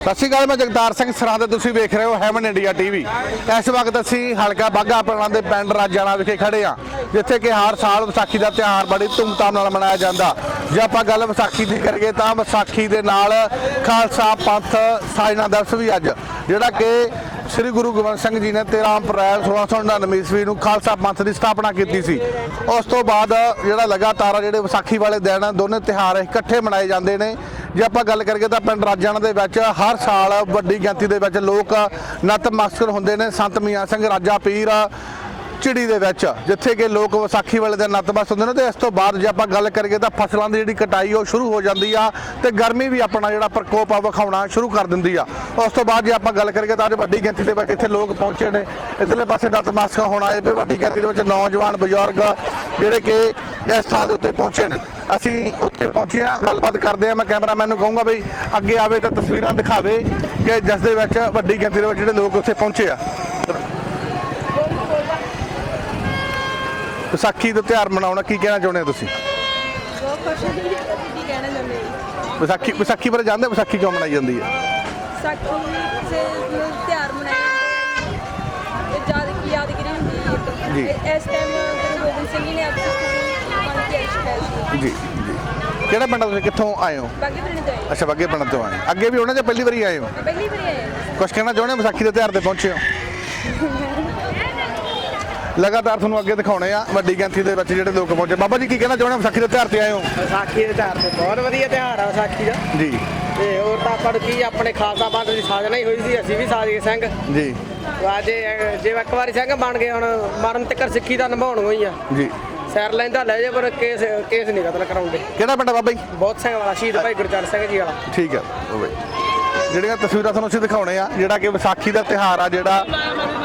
ਸਤਿ ਸ਼੍ਰੀ ਅਕਾਲ, ਮੈਂ ਜਗਤਾਰ ਸਿੰਘ ਸਰਾਂ ਤੇ ਤੁਸੀਂ ਵੇਖ ਰਹੇ ਹੋ ਹੈਵਨ ਇੰਡੀਆ ਟੀਵੀ ਇਸ ਵਕਤ ਅਸੀਂ ਹਲਕਾ ਬਾਗਾ ਪਰਾਂ ਦੇ ਪਿੰਡ ਰਾਜਾਣਾ ਵਿਖੇ ਖੜੇ ਆ ਜਿੱਥੇ ਕਿ ਹਰ ਸਾਲ ਵਿਸਾਖੀ ਦਾ ਤਿਉਹਾਰ ਬੜੀ ਧੂਮਧਾਮ ਨਾਲ ਮਨਾਇਆ ਜਾਂਦਾ। ਜੇ ਆਪਾਂ ਗੱਲ ਵਿਸਾਖੀ ਦੀ ਕਰੀਏ ਤਾਂ ਵਿਸਾਖੀ ਦੇ ਨਾਲ ਖਾਲਸਾ ਪੰਥ ਸਾਜਨਾ ਦਿਵਸ ਵੀ ਅੱਜ, ਜਿਹੜਾ ਕਿ ਸ੍ਰੀ ਗੁਰੂ ਗੋਬਿੰਦ ਸਿੰਘ ਜੀ ਨੇ 13 ਅਪ੍ਰੈਲ 1699 ਈਸਵੀ ਨੂੰ ਖਾਲਸਾ ਪੰਥ ਦੀ ਸਥਾਪਨਾ ਕੀਤੀ ਸੀ। ਉਸ ਤੋਂ ਬਾਅਦ ਜਿਹੜਾ ਲਗਾਤਾਰ ਜਿਹੜੇ ਵਿਸਾਖੀ ਵਾਲੇ ਦਿਨ, ਦੋਨੇ ਤਿਉਹਾਰ ਇਕੱਠੇ ਮਨਾਏ ਜਾਂਦੇ ਨੇ। ਜੇ ਆਪਾਂ ਗੱਲ ਕਰੀਏ ਤਾਂ ਪਿੰਡ ਰਾਜਾਣਾ ਦੇ ਵਿੱਚ ਹਰ ਸਾਲ ਵੱਡੀ ਗਿਣਤੀ ਦੇ ਵਿੱਚ ਲੋਕ ਨਤਮਸਤਕ ਹੁੰਦੇ ਨੇ। ਸੰਤ ਮੀਆਂ ਸਿੰਘ, ਰਾਜਾ ਪੀਰ ਚਿੜੀ ਦੇ ਵਿੱਚ, ਜਿੱਥੇ ਕਿ ਲੋਕ ਵਿਸਾਖੀ ਵਾਲੇ ਦਿਨ ਨਤਮਸਤਕ ਹੁੰਦੇ ਨੇ ਤੇ ਇਸ ਤੋਂ ਬਾਅਦ ਜੇ ਆਪਾਂ ਗੱਲ ਕਰੀਏ ਤਾਂ ਫਸਲਾਂ ਦੀ ਜਿਹੜੀ ਕਟਾਈ ਉਹ ਸ਼ੁਰੂ ਹੋ ਜਾਂਦੀ ਆ ਤੇ ਗਰਮੀ ਵੀ ਆਪਣਾ ਜਿਹੜਾ ਪ੍ਰਕੋਪ ਆ ਵਿਖਾਉਣਾ ਸ਼ੁਰੂ ਕਰ ਦਿੰਦੀ ਆ। ਉਸ ਤੋਂ ਬਾਅਦ ਜੇ ਆਪਾਂ ਗੱਲ ਕਰੀਏ ਤਾਂ ਅੱਜ ਵੱਡੀ ਗਿਣਤੀ ਦੇ ਵਿੱਚ ਇੱਥੇ ਲੋਕ ਪਹੁੰਚੇ ਨੇ। ਇਧਰਲੇ ਪਾਸੇ ਨਤਮਸਤਕ ਹੋਣਾ ਆਏ ਵੱਡੀ ਗਿਣਤੀ ਦੇ ਵਿੱਚ ਨੌਜਵਾਨ ਬਜ਼ੁਰਗ ਜਿਹੜੇ ਕਿ ਇਸ ਥਾਂ ਦੇ ਉੱਤੇ ਪਹੁੰਚੇ ਨੇ। ਅਸੀਂ ਉੱਥੇ ਪਹੁੰਚੇ ਆ ਗੱਲਬਾਤ ਕਰਦੇ ਆ ਮੈਂ ਕੈਮਰਾਮੈਨ ਨੂੰ ਕਹੂੰਗਾ ਬਈ ਅੱਗੇ ਆਵੇ ਤਾਂ ਤਸਵੀਰਾਂ ਦਿਖਾਵੇ ਕਿ ਜਿਸ ਦੇ ਵਿੱਚ ਵੱਡੀ ਗਿਣਤੀ ਦੇ ਵਿੱਚ ਜਿਹੜੇ ਲੋਕ ਉੱਥੇ ਪਹੁੰਚੇ ਆ। ਵਿਸਾਖੀ ਦਾ ਤਿਉਹਾਰ ਮਨਾਉਣਾ ਕੀ ਕਹਿਣਾ ਚਾਹੁੰਦੇ ਹੋ ਤੁਸੀਂ? ਬਹੁਤ ਖੁਸ਼ ਹਾਂ ਜੀ ਕੀ ਕਹਿਣਾ ਚਾਹੁੰਦੇ ਹਾਂ ਵਿਸਾਖੀ ਵਿਸਾਖੀ ਬਾਰੇ ਜਾਣਦੇ ਵਿਸਾਖੀ ਕਿਉਂ ਮਨਾਈ ਜਾਂਦੀ ਹੈ? ਸਾਖੀ ਸੇ ਤਿਉਹਾਰ ਮਨਾਇਆ ਜਾਂਦਾ ਹੈ ਇਹ ਯਾਦ ਕੀ ਯਾਦਗਿਰੀ ਹੁੰਦੀ ਹੈ। ਜੀ। ਇਸ ਟਾਈਮ ਗੁਰੂ ਗੋਬਿੰਦ ਸਿੰਘ ਜੀ ਨੇ ਆਪਣੀ ਜੀ ਜੀ। ਕਿਹੜਾ ਪਿੰਡ ਤੁਸੀਂ? ਕਿੱਥੋਂ ਆਏ ਹੋ? ਬਾਕੀ ਪਿੰਡ ਤੋਂ ਆਏ ਅੱਛਾ ਬੱਗੇ ਪਿੰਡ ਤੋਂ ਆਏ। ਅੱਗੇ ਵੀ ਉਹਨਾਂ ਦੇ ਪਹਿਲੀ ਵਾਰੀ ਆਏ ਹੋ? ਪਹਿਲੀ ਵਾਰੀ ਆਏ ਹਾਂ। ਕੁਝ ਕਹਿਣਾ ਚਾਹੁੰਦੇ ਹੋ? ਵਿਸਾਖੀ ਦੇ ਤਿਉਹਾਰ ਤੇ ਪਹੁੰਚੇ ਹੋ। ਲਗਾਤਾਰ ਤੁਹਾਨੂੰ ਅੱਗੇ ਦਿਖਾਉਣੇ ਆ ਵੱਡੀ ਗਿਣਤੀ ਦੇ ਵਿੱਚ ਜਿਹੜੇ ਲੋਕ ਪਹੁੰਚੇ। ਬਾਬਾ ਜੀ ਕੀ ਕਹਿਣਾ ਚਾਹੁੰਦੇ ਹੋ? ਵਿਸਾਖੀ ਦੇ ਤਿਉਹਾਰ ਤੇ ਆਏ ਹੋ? ਵਿਸਾਖੀ ਦੇ ਤਿਉਹਾਰ ਤੇ ਬਹੁਤ ਵਧੀਆ ਤਿਉਹਾਰ ਆ ਵਿਸਾਖੀ ਦਾ। ਜੀ। ਤੇ ਹੋਰ ਤਾਂ ਆਪਾਂ ਨੂੰ ਕੀ ਆਪਣੇ ਖਾਲਸਾ ਪੰਥ ਦੀ ਸਾਜਨਾ ਹੀ ਹੋਈ ਸੀ ਅਸੀਂ ਵੀ ਸਾਜੇ ਸਿੰਘ। ਜੀ। ਅੱਜ ਜੇ ਇੱਕ ਵਾਰੀ ਸਿੰਘ ਬਣ ਗਏ ਹੁਣ ਮਰਨ ਤੱਕ ਸਿੱਖੀ ਦਾ ਨਿਭਾਉਣ ਹੋਈ ਆ। ਜੀ। ਸੈਰ ਲੈਂਦਾ ਲੈ ਜੇ ਪਰ ਕੇਸ ਕੇਸ ਨਹੀਂ ਕਤਲ ਕਰਾਉਂਦੇ। ਕਿਹੜਾ ਪਿੰਡ ਆ ਬਾਬਾ ਜੀ? ਬਹੁਤ ਸਿੰਘ ਵਾਲਾ ਸ਼ਹੀਦ ਭਾਈ ਗੁਰਚਰਨ ਸਿੰਘ ਜੀ ਵਾਲਾ। ਠੀਕ ਹੈ ਹੋਵੇ ਜਿਹੜੀਆਂ ਤਸਵੀਰਾਂ ਤੁਹਾਨੂੰ ਅਸੀਂ ਦਿਖਾਉਣੇ ਆ ਜਿਹੜਾ ਕਿ ਵਿਸਾਖੀ ਦਾ ਤਿਹਾਰ ਆ ਜਿਹੜਾ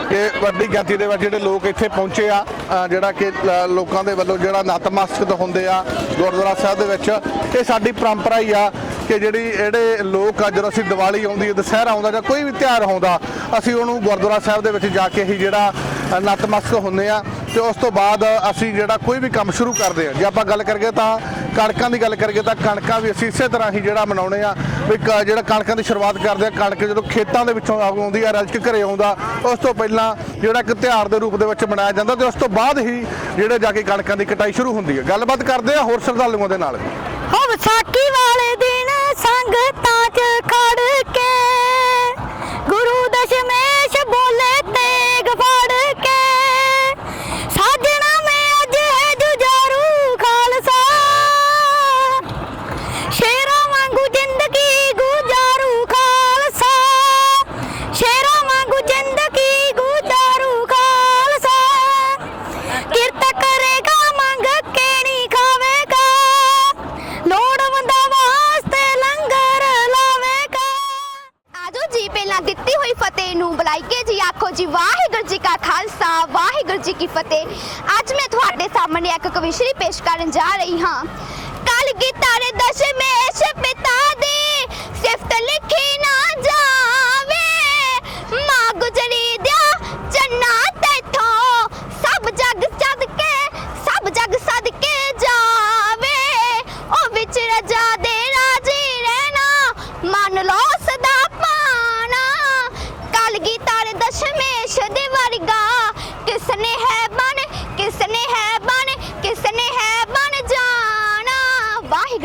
ਕਿ ਵੱਡੀ ਗਿਣਤੀ ਦੇ ਵਿੱਚ ਜਿਹੜੇ ਲੋਕ ਇੱਥੇ ਪਹੁੰਚੇ ਆ ਅ, ਜਿਹੜਾ ਕਿ ਲੋਕਾਂ ਦੇ ਵੱਲੋਂ ਜਿਹੜਾ ਨਤਮਸਤਕ ਹੁੰਦੇ ਆ ਗੁਰਦੁਆਰਾ ਸਾਹਿਬ ਦੇ ਵਿੱਚ। ਇਹ ਸਾਡੀ ਪਰੰਪਰਾ ਹੀ ਆ ਕਿ ਜਿਹੜੀ ਜਿਹੜੇ ਲੋਕ ਆ ਜਦੋਂ ਅਸੀਂ ਦੀਵਾਲੀ ਆਉਂਦੀ ਹੈ ਦੁਸਹਿਰਾ ਆਉਂਦਾ ਜਾਂ ਕੋਈ ਵੀ ਤਿਉਹਾਰ ਆਉਂਦਾ ਅਸੀਂ ਉਹਨੂੰ ਗੁਰਦੁਆਰਾ ਸਾਹਿਬ ਦੇ ਵਿੱਚ ਜਾ ਕੇ ਹੀ ਜਿਹੜਾ ਨਤਮਸਤਕ ਹੁੰਦੇ ਆ ਤੇ ਉਸ ਤੋਂ ਬਾਅਦ ਅਸੀਂ ਜਿਹੜਾ ਕੋਈ ਵੀ ਕੰਮ ਸ਼ੁਰੂ ਕਰਦੇ ਆ। ਜੇ ਆਪਾਂ ਗੱਲ ਕਰੀਏ ਤਾਂ ਕਣਕਾਂ ਦੀ ਗੱਲ ਕਰੀਏ ਤਾਂ ਕਣਕਾਂ ਵੀ ਅਸੀਂ ਇਸੇ ਤਰ੍ਹਾਂ ਹੀ ਜਿਹੜਾ ਮਨਾਉਣੇ ਆ ਵੀ ਕ- ਜਿਹੜਾ ਕਣਕਾਂ ਦੀ ਸ਼ੁਰੂਆਤ ਕਰਦੇ ਆ, ਕਣਕ ਜਦੋਂ ਖੇਤਾਂ ਦੇ ਵਿੱਚੋਂ ਆਉਂਦੀ ਆ ਰਜ ਕੇ ਘਰੇ ਆਉਂਦਾ, ਉਸ ਤੋਂ ਪਹਿਲਾਂ ਜਿਹੜਾ ਇੱਕ ਤਿਉਹਾਰ ਦੇ ਰੂਪ ਦੇ ਵਿੱਚ ਮਨਾਇਆ ਜਾਂਦਾ ਤੇ ਉਸ ਤੋਂ ਬਾਅਦ ਹੀ ਜਿਹੜੇ ਜਾ ਕੇ ਕਣਕਾਂ ਦੀ ਕਟਾਈ ਸ਼ੁਰੂ ਹੁੰਦੀ ਹੈ ਗੱਲਬਾਤ ਕਰਦੇ ਆ ਹੋਰ ਸ਼ਰਧਾਲੂਆਂ ਦੇ ਨਾਲ। ਹੋ ਵਿਸਾਖੀ ਵਾਲੇ ਦਿਨ ਸੰਗਤਾਂ 'ਚ ਖੜ ਵਾਹਿਗੁਰੂ ਜੀ ਕੀ ਫਤਿਹ। ਅੱਜ ਮੈਂ ਤੁਹਾਡੇ ਸਾਹਮਣੇ ਇੱਕ ਕਵਿਸ਼ਰੀ ਪੇਸ਼ ਕਰਨ ਜਾ ਰਹੀ ਹਾਂ। ਕਲ ਗੀਤਾਰੇ ਦਸ਼ਮੇਸ਼ ਪਿਤਾ ਦੀ ਸਿਫਤ ਲਿਖੀ ਨਾ ਜਾਵੇ। ਮਾਂ ਗੁਜਰੀ ਦਿਆ ਚੰਨਾ ਤੇਥੋਂ ਸਭ ਜਗ ਸਦਕੇ, ਸਭ ਜਗ ਸਦਕੇ ਜਾਵੇ। ਉਹ ਵਿੱਚ ਰਜਾ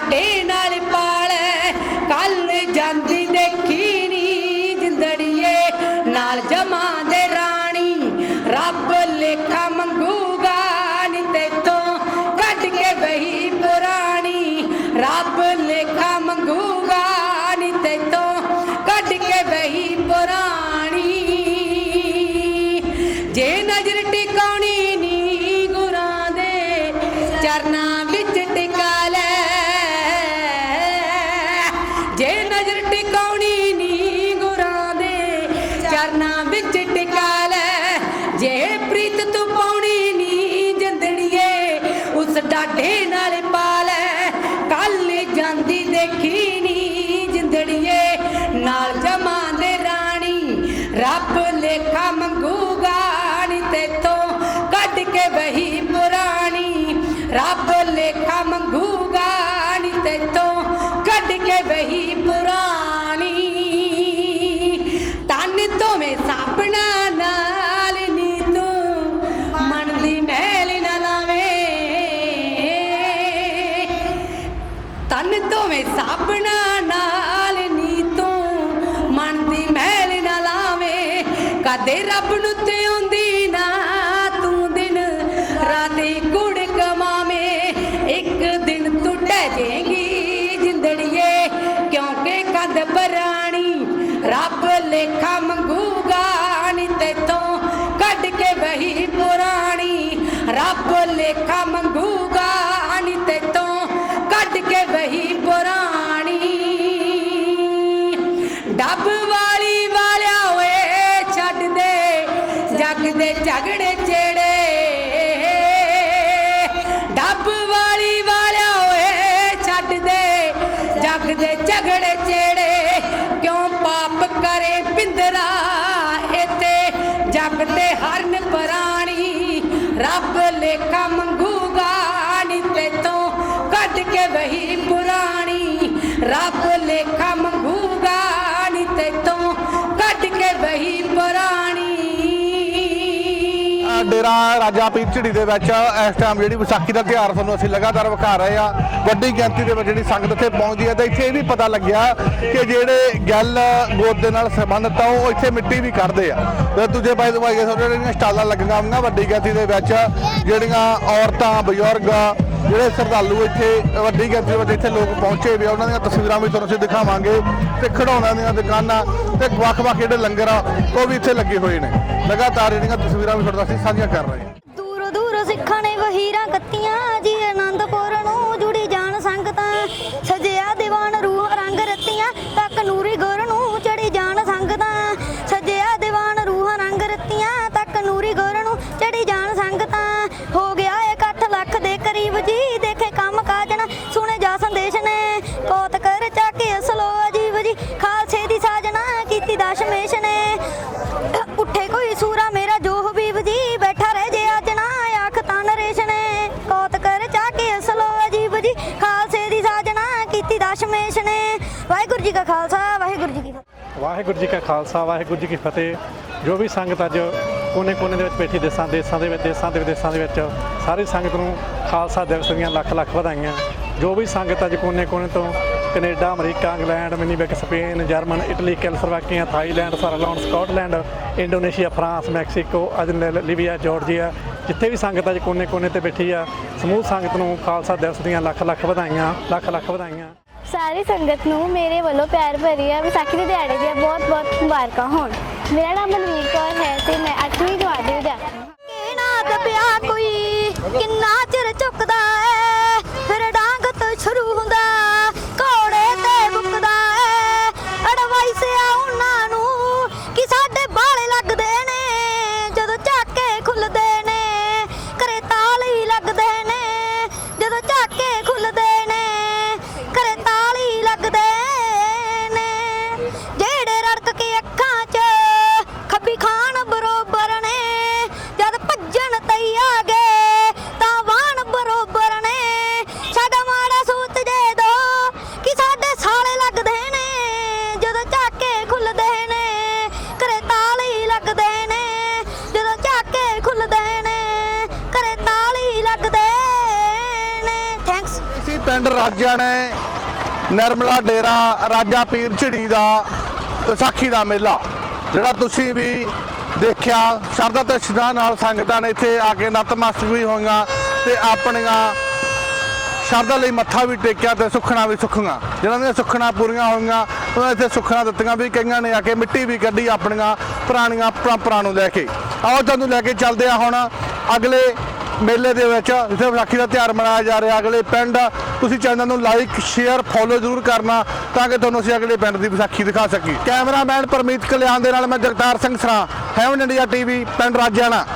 மாட்டேனா ਪ੍ਰੀਤ ਤੂੰ ਪਾਉਣੀ ਨੀ ਜੰਦੜੀਏ। ਉਸ ਡਾਢੇ ਨਾਲ ਪਾ ਕੱਲ ਜਾਂਦੀ ਦੇਖੀ ਨੀ ਜਿੰਦੜੀਏ। ਨਾਲ ਜਮਾਂ ਦੇ ਰਾਣੀ, ਰੱਬ ਲੇਖਾ ਮੰਗੂਗਾ ਨੀ ਤੇਤੋਂ ਕੱਢ ਕੇ ਵਹੀ ਪੁਰਾਣੀ। ਰੱਬ ਲੇਖਾ ਮੰਗੂਗਾ ਨੀ ਤੇਤੋਂ ਕੱਢ ਕੇ ਵਹੀ ਕਦੇ ਰੱਬ ਨੂੰ ਤੇ ਆਉਂਦੀ ਨਾ, ਤੂੰ ਦਿਨ ਰਾਤੀ ਕੁੜ ਕਮਾਵੇਂ, ਇੱਕ ਦਿਨ ਤੂੰ ਟਹਿ ਜਾਏਗੀ ਜਿੰਦੜੀਏ, ਕਿਉਂਕਿ ਕਦ ਬਰਾਣੀ ਰੱਬ ਲੇਖਾ ਮੰਗੂਗਾ, ਨੀ ਤੇਤੋਂ ਕੱਢ ਕੇ ਵਹੀ ਪੁਰਾਣੀ, ਰੱਬ ਲੇਖਾ ਮੰਗੂ ਵਹੀ ਪੁਰਾਣੀ ਡੇਰਾ ਰਾਜਾ ਪੀਰ ਝਿੜੀ ਦੇ ਵਿੱਚ ਇਸ ਟਾਈਮ ਜਿਹੜੀ ਵਿਸਾਖੀ ਦਾ ਤਿਉਹਾਰ ਤੁਹਾਨੂੰ ਅਸੀਂ ਲਗਾਤਾਰ ਵਿਖਾ ਰਹੇ ਆ ਵੱਡੀ ਗਿਣਤੀ ਦੇ ਵਿੱਚ ਜਿਹੜੀ ਸੰਗਤ ਇੱਥੇ ਪਹੁੰਚਦੀ ਹੈ ਤੇ ਇੱਥੇ ਇਹ ਵੀ ਪਤਾ ਲੱਗਿਆ ਕਿ ਜਿਹੜੇ ਗੱਲ ਗੋਦ ਦੇ ਨਾਲ ਸੰਬੰਧਿਤ ਆ, ਉਹ ਇੱਥੇ ਮਿੱਟੀ ਵੀ ਕੱਢਦੇ ਆ। ਤੇ ਦੂਜੇ ਪਾਸੇ ਦਵਾਈ ਜਿਹੜੀਆਂ ਸਟਾਲਾਂ ਲੱਗੀਆਂ ਹੋਈਆਂ ਵੱਡੀ ਗਿਣਤੀ ਦੇ ਵਿੱਚ, ਜਿਹੜੀਆਂ ਔਰਤਾਂ, ਬਜ਼ੁਰਗ ਜਿਹੜੇ ਸ਼ਰਧਾਲੂ ਇੱਥੇ ਵੱਡੀ ਗਿਣਤੀ ਵਿੱਚ ਇੱਥੇ ਲੋਕ ਪਹੁੰਚੇ ਵੀ ਉਹਨਾਂ ਦੀਆਂ ਤਸਵੀਰਾਂ ਵੀ ਤੁਹਾਨੂੰ ਅਸੀਂ ਦਿਖਾਵਾਂਗੇ ਤੇ ਖਿਡੌਣਾਂ ਦੀਆਂ ਦੁਕਾਨਾਂ ਤੇ ਵੱਖ-ਵੱਖ ਜਿਹੜੇ ਲੰਗਰ ਆ, ਉਹ ਵੀ ਇੱਥੇ ਲੱਗੇ ਹੋਏ ਨੇ। ਲਗਾਤਾਰ ਜਿਹੜੀਆਂ ਤਸਵੀਰਾਂ ਵੀ ਤੁਹਾਡੇ ਨਾਲ ਅਸੀਂ ਸਾਂਝੀਆਂ ਕਰ ਰਹੇ ਹਾਂ। ਦੂਰੋਂ ਦੂਰੋਂ ਸਿੱਖਾਂ ਨੇ ਵਹੀਰਾਂ ਕੱਤੀਆਂ ਜੀ, ਆਨੰਦਪੁਰ ਦਸ਼ਮੇਸ਼ ਨੇ ਉੱਠੇ ਕੋਈ ਸੂਰਾ ਮੇਰਾ ਜੋ ਹਬੀਬ ਜੀ ਬੈਠਾ ਰਹਿ ਜੇ ਅੱਜ ਨਾ ਆਖ ਤਾਂ ਨਰੇਸ਼ ਨੇ। ਕੋਤ ਕਰ ਚਾਕੇ ਅਸਲੋ ਅਜੀਬ ਜੀ, ਖਾਲਸੇ ਦੀ ਸਾਜਣਾ ਕੀਤੀ ਦਸ਼ਮੇਸ਼ ਨੇ ਵਾਹਿਗੁਰੂ ਜੀ ਕਾ ਖਾਲਸਾ, ਵਾਹਿਗੁਰੂ ਜੀ ਕੀ ਫਤਿਹ। ਵਾਹਿਗੁਰੂ ਜੀ ਕਾ ਖਾਲਸਾ, ਵਾਹਿਗੁਰੂ ਜੀ ਕੀ ਫਤਿਹ। ਜੋ ਵੀ ਸੰਗਤ ਅੱਜ ਕੋਨੇ-ਕੋਨੇ ਦੇ ਵਿੱਚ ਬੈਠੀ, ਦੇਸਾਂ ਦੇਸਾਂ ਦੇ ਵਿੱਚ, ਦੇਸਾਂ ਦੇ ਵਿਦੇਸਾਂ ਦੇ ਵਿੱਚ, ਸਾਰੀ ਸੰਗਤ ਨੂੰ ਖਾਲਸਾ ਦਿਵਸ ਦੀਆਂ ਲੱਖ ਲੱਖ ਵਧਾਈਆਂ। ਜੋ ਵੀ ਸੰਗਤ ਅੱਜ ਕੋਨੇ-ਕੋਨੇ ਤੋਂ ਕੈਨੇਡਾ ਅਮਰੀਕਾ ਇੰਗਲੈਂਡ ਮਿਨੀਬੈਕ ਸਪੇਨ ਜਰਮਨ ਇਟਲੀ ਕੈਲਸਲੋਵਾਕੀਆ ਥਾਈਲੈਂਡ ਸਰਲਾਉਨ ਸਕਾਟਲੈਂਡ ਇੰਡੋਨੇਸ਼ੀਆ ਫਰਾਂਸ ਮੈਕਸੀਕੋ ਅੱਜ ਲ- ਲੀਬੀਆ ਜਾਰਜੀਆ ਜਿੱਥੇ ਵੀ ਸੰਗਤ ਅੱਜ ਕੋਨੇ-ਕੋਨੇ ਤੇ ਬੈਠੀ ਆ ਸਮੂਹ ਸੰਗਤ ਨੂੰ ਖਾਲਸਾ ਦਿਵਸ ਦੀਆਂ ਲੱਖ ਲੱਖ ਵਧਾਈਆਂ ਲੱਖ ਲੱਖ ਵਧਾਈਆਂ। ਸਾਰੀ ਸੰਗਤ ਨੂੰ ਮੇਰੇ ਵੱਲੋਂ ਪਿਆਰ ਭਰੀਆਂ ਵਿਸਾਖੀ ਦੇ ਦਿਹਾੜੇ ਦੀਆਂ ਬਹੁਤ-ਬਹੁਤ ਮੁਬਾਰਕਾਂ ਹੋਣ। ਮੇਰਾ ਨਾਮ ਮਨਵੀਰ ਕੌਰ ਹੈ ਤੇ ਮੈਂ 8ਵੀਂ ਜਮਾਤ ਦੀ ਵਿਦਿਆਰਥੀ ਹਾਂ। ਨਾ ਦਬਿਆ ਕੋਈ ਕਿੰਨਾ ਚਿਰ ਝੁਕਦਾ না ਪਿੰਡ ਰਾਜਾ ਨੇ ਨਰਮਲਾ ਡੇਰਾ, ਰਾਜਾ ਪੀਰ ਝਿੜੀ ਦਾ ਵਿਸਾਖੀ ਦਾ ਮੇਲਾ, ਜਿਹੜਾ ਤੁਸੀਂ ਵੀ ਦੇਖਿਆ, ਸ਼ਰਧਾ ਤੇ ਸ਼ਰਧਾ ਨਾਲ ਸੰਗਤਾਂ ਨੇ ਇੱਥੇ ਆ ਕੇ ਨਤਮਸਤਕ ਵੀ ਹੋਈਆਂ ਤੇ ਆਪਣੀਆਂ ਸ਼ਰਧਾ ਲਈ ਮੱਥਾ ਵੀ ਟੇਕਿਆ ਤੇ ਸੁੱਖਣਾ ਵੀ ਸੁੱਖੀਆਂ। ਜਿਹਨਾਂ ਦੀਆਂ ਸੁੱਖਣਾ ਪੂਰੀਆਂ ਹੋਈਆਂ, ਉਹਨਾਂ ਇੱਥੇ ਸੁੱਖਣਾ ਦਿੱਤੀਆਂ ਵੀ, ਕਈਆਂ ਨੇ ਆ ਕੇ ਮਿੱਟੀ ਵੀ ਕੱਢੀ ਆਪਣੀਆਂ ਪੁਰਾਣੀਆਂ ਪਰੰਪਰਾ ਨੂੰ ਲੈ ਕੇ। ਆਓ ਤੁਹਾਨੂੰ ਲੈ ਕੇ ਚੱਲਦੇ ਆ ਹੁਣ ਅਗਲੇ ਮੇਲੇ ਦੇ ਵਿੱਚ ਜਿੱਥੇ ਵਿਸਾਖੀ ਦਾ ਤਿਉਹਾਰ ਮਨਾਇਆ ਜਾ ਰਿਹਾ। ਅਗਲੇ ਪਿੰਡ ਤੁਸੀਂ ਚੈਨਲ ਨੂੰ ਲਾਈਕ ਸ਼ੇਅਰ ਫੋਲੋ ਜ਼ਰੂਰ ਕਰਨਾ ਤਾਂ ਕਿ ਤੁਹਾਨੂੰ ਅਸੀਂ ਅਗਲੇ ਪਿੰਡ ਦੀ ਵਿਸਾਖੀ ਦਿਖਾ ਸਕੀਏ। ਕੈਮਰਾਮੈਨ ਪਰਮੀਤ ਕਲਿਆਣ ਦੇ ਨਾਲ ਮੈਂ Jagtar Singh Sara. Heaven India TV ਪਿੰਡ ਰਾਜਿਆਣਾ।